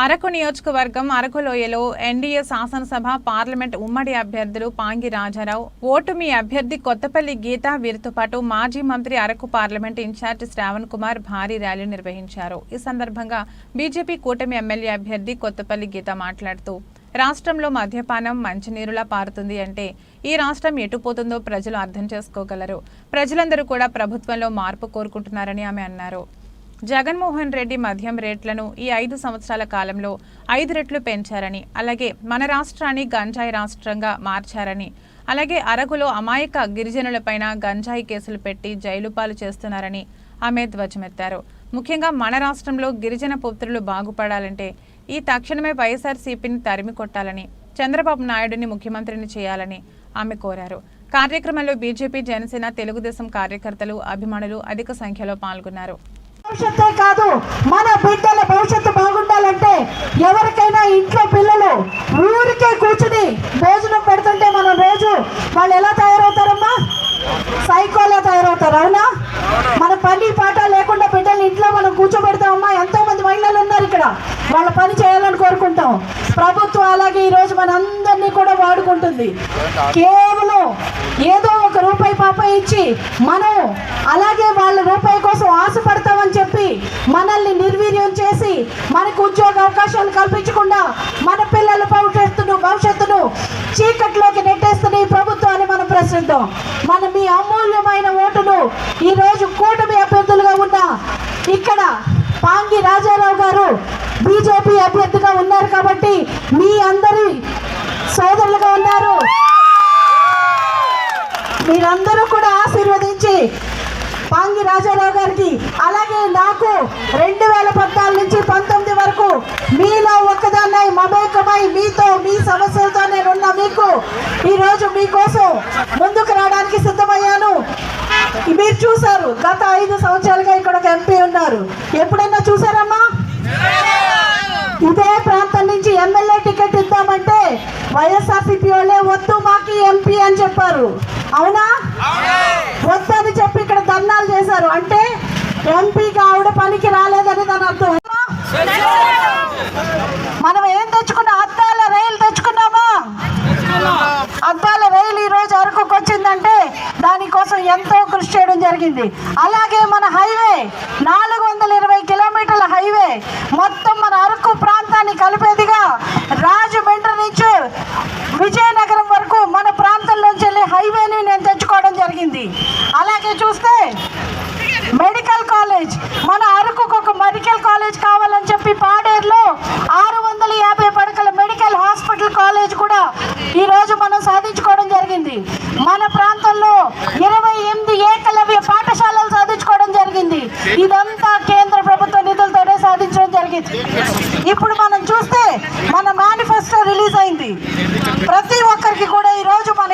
అరకు నియోజకవర్గం అరకులోయలో ఎన్డీఏ శాసనసభ పార్లమెంట్ ఉమ్మడి అభ్యర్థులు పాంగి రాజారావు ఓటుమి అభ్యర్థి కొత్తపల్లి గీత వీరితో పాటు మాజీ మంత్రి అరకు పార్లమెంట్ ఇన్ఛార్జ్ శ్రావణ్ కుమార్ భారీ ర్యాలీ నిర్వహించారు. ఈ సందర్భంగా బీజేపీ కూటమి ఎమ్మెల్యే అభ్యర్థి కొత్తపల్లి గీత మాట్లాడుతూ రాష్ట్రంలో మద్యపానం మంచినీరులా పారుతుంది అంటే ఈ రాష్ట్రం ఎటుపోతుందో ప్రజలు అర్థం చేసుకోగలరు. ప్రజలందరూ కూడా ప్రభుత్వంలో మార్పు కోరుకుంటున్నారని ఆమె అన్నారు. జగన్మోహన్ రెడ్డి మద్యం రేట్లను ఈ ఐదు సంవత్సరాల కాలంలో ఐదు రెట్లు పెంచారని అలాగే మన రాష్ట్రాన్ని గంజాయి రాష్ట్రంగా మార్చారని అలాగే అరకులో అమాయక గిరిజనులపైన గంజాయి కేసులు పెట్టి జైలుపాలు చేస్తున్నారని ఆమె ధ్వజమెత్తారు. ముఖ్యంగా మన రాష్ట్రంలో గిరిజన పుత్రులు బాగుపడాలంటే ఈ తక్షణమే వైఎస్ఆర్సీపీని తరిమి కొట్టాలని చంద్రబాబు నాయుడుని ముఖ్యమంత్రిని చేయాలని ఆమె కోరారు. కార్యక్రమంలో బీజేపీ జనసేన తెలుగుదేశం కార్యకర్తలు అభిమానులు అధిక సంఖ్యలో పాల్గొన్నారు. భవిష్యత్తే కాదు. మన బిడ్డల భవిష్యత్తు బాగుండాలంటే ఎవరికైనా ఇంట్లో పిల్లలు ఊరికే కూర్చుని భోజనం పెడుతుంటే మనం రోజు వాళ్ళు ఎలా తయారవుతారమ్మా? సైకోలా తయారవుతారు అవునా? మన పని పాట లేకుండా బిడ్డలు ఇంట్లో మనం కూర్చోబెడతామమ్మా. ఎంతో మంది మహిళలు ఉన్నారు ఇక్కడ. వాళ్ళ పని చేయాలని కోరుకుంటాం. ప్రభుత్వం అలాగే ఈరోజు మనందరినీ కూడా వాడుకుంటుంది. కేవలం ఏదో ఒక రూపాయి పాప ఇచ్చి మనం అలాగే వాళ్ళ రూపాయి కోసం ఆశపడి మనల్ని నిర్వీర్యం చేసి మనకు ఉద్యోగ అవకాశాలు కల్పించకుండా మన పిల్లల భవిష్యత్తును భవిష్యత్తును చీకట్లోకి నెట్టేస్తున్న ఈ ప్రభుత్వాన్ని మనం ప్రశ్నిద్దాం. మన మీ అమూల్యమైన ఓటును ఈరోజు కూటమి అభ్యర్థులుగా ఉన్న ఇక్కడ పాంగి రాజారావు గారు బీజేపీ అభ్యర్థిగా ఉన్నారు కాబట్టి మీ అందరి సోదరులుగా ఉన్నారు. మీరందరూ కూడా ఆశీర్వదించి పాంగి రాజారావు గారికి అలాగే నాకు రెండు వేల పద్నాలుగు నుంచి పంతొమ్మిది వరకు మీలో ఒక్కదాన్నై మమేకమై మీతో మీ సమస్యలతో నేనున్న మీకు. ఈరోజు మీకోసం ముందుకు రావడానికి సిద్ధమయ్యాను. మీరు చూసారు గత ఐదు సంవత్సరాలుగా ఇక్కడ ఒక ఎంపీ ఉన్నారు. ఎప్పుడైనా చూసారమ్మా ఇదే ప్రాంతం నుంచి ఎమ్మెల్యే టికెట్ ఇద్దామంటే వైఎస్ఆర్సీపీ వాళ్ళే వద్దు మాకి ఎంపీ అని చెప్పారు. అవునా వద్దని చెప్పి ఇక్కడ ధర్నాలు చేశారు అంటే ఎంపీగా ఆవిడ పనికి రాలేదని దాని అర్థం మనం ఏం తెచ్చుకున్నా? అద్దాల రైలు తెచ్చుకున్నామా? అద్దాల రైలు ఈ రోజు అరకుకు వచ్చిందంటే దానికోసం ఎంతో కృషి చేయడం జరిగింది. అలాగే మన హైవే నాలుగు వందల ఇరవై కిలోమీటర్ల హైవే మొత్తం మన అరకు ప్రాంతాన్ని కలిపేదిగా రాజమండ్రి నుంచి విజయనగరం వరకు మన ప్రాంతంలోంచి వెళ్ళే హైవేని నేను తెచ్చుకోవడం జరిగింది. అలాగే చూస్తే మెడికల్ కాలేజ్. మన అరకుకు ఒక మెడికల్ కాలేజ్ కావాలని చెప్పి పాడేరులో ఆరు వందల యాభై పడకల మెడికల్ హాస్పిటల్ కాలేజ్ కూడా ఈ రోజు మనం సాధించుకోవడం జరిగింది. మన ప్రాంతంలో ఇరవై ఎనిమిది ఏకలవ్య పాఠశాలలు సాధించుకోవడం జరిగింది. ఇదంతా కేంద్ర ప్రభుత్వ నిధులతోనే సాధించడం జరిగింది. ఇప్పుడు మనం చూస్తే మన మేనిఫెస్టో రిలీజ్ అయింది. ప్రతి ఒక్కరికి కూడా ఈ రోజు మన